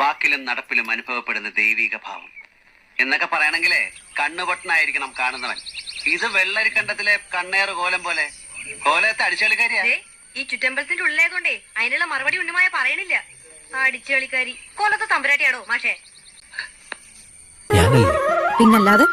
വാക്കിലും നടപ്പിലും അനുഭവപ്പെടുന്ന ദൈവിക ഭാവം. എന്നൊക്കെ പറയണെങ്കിലേ കണ്ണുപൊട്ടനായിരിക്കണം കാണുന്നവൻ. ഇത് വെള്ളരിക്കണ്ടത്തിലെ കണ്ണേറ് കോലം പോലെ. കോലത്തെ അടിച്ചളിക്കാരിയാ? ഈ ചുറ്റമ്പലത്തിന്റെ കൊണ്ടേ അതിനുള്ള മറുപടി ഉണ്ണുമായ പറയണില്ല. അടിച്ചുകളിക്കാരി കോലത്തെ തമ്പുരാട്ടിയാടോ മാഷേ? ഞാനല്ലേ പിന്നല്ലാതെ?